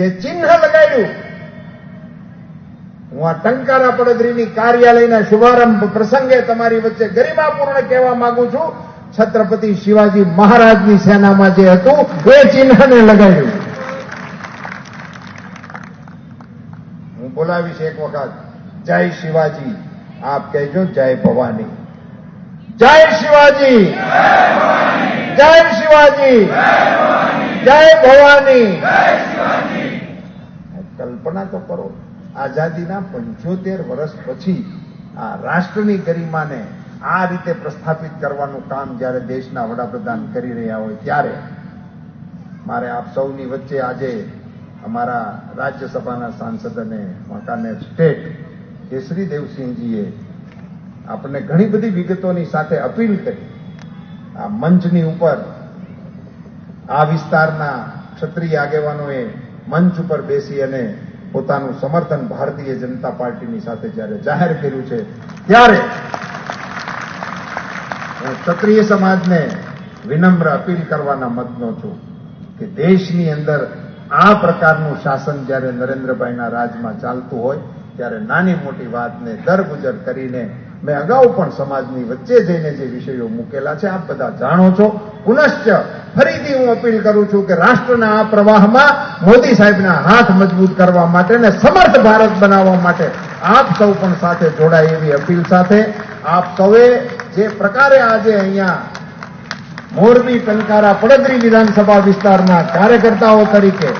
જે ચિહ્ન લગાડ્યું હું આ ટંકારા પડદરીની કાર્યાલયના શુભારંભ પ્રસંગે તમારી વચ્ચે ગરિમાપૂર્ણ કહેવા માંગુ છું. છત્રપતિ શિવાજી મહારાજની સેનામાં જે હતું, એ ચિહ્નને લગાડ્યું. હું બોલાવીશ એક વખત. જય શિવાજી. આપ કહેજો જય ભવાની. જય શિવાજી. જય શિવાજી જય ભવાની. કલ્પના તો કરો, આઝાદીના પંચોતેર વર્ષ પછી આ રાષ્ટ્રની ગરિમાને આ રીતે પ્રસ્થાપિત કરવાનું કામ જ્યારે દેશના વડાપ્રધાન કરી રહ્યા હોય ત્યારે મારે આપ સૌની વચ્ચે આજે અમારા રાજ્યસભાના સાંસદ અને વાંકાનેર સ્ટેટ કેસરી દેવસિંહજીએ આપણને ઘણી બધી વિગતોની સાથે અપીલ કરી. આ મંચની ઉપર આ વિસ્તારના ક્ષત્રિય આગેવાનોએ મંચ ઉપર બેસી અને પોતાનું સમર્થન ભારતીય જનતા પાર્ટીની સાથે જ્યારે જાહેર કર્યું છે, ત્યારે હું ક્ષત્રિય સમાજને વિનમ્ર અપીલ કરવાના મતનો છું કે દેશની અંદર આ પ્રકારનું શાસન જ્યારે નરેન્દ્રભાઈના રાજમાં ચાલતું હોય, ત્યારે નાની મોટી વાતને દરગુજર કરીને મેં અગાઉ પણ સમાજની વચ્ચે જઈને જે વિષયો મૂકેલા છે, આપ બધા જાણો છો. પુનશ્ચ ફરીથી હું અપીલ કરું છું કે રાષ્ટ્રના આ પ્રવાહમાં મોદી સાહેબના હાથ મજબૂત કરવા માટે અને સમર્થ ભારત બનાવવા માટે આપ સૌ પણ સાથે જોડાય એવી અપીલ સાથે આપ સૌએ જે પ્રકારે આજે અહીંયા મોરબી ટંકારા પડદરી વિધાનસભા વિસ્તારના કાર્યકર્તાઓ તરીકે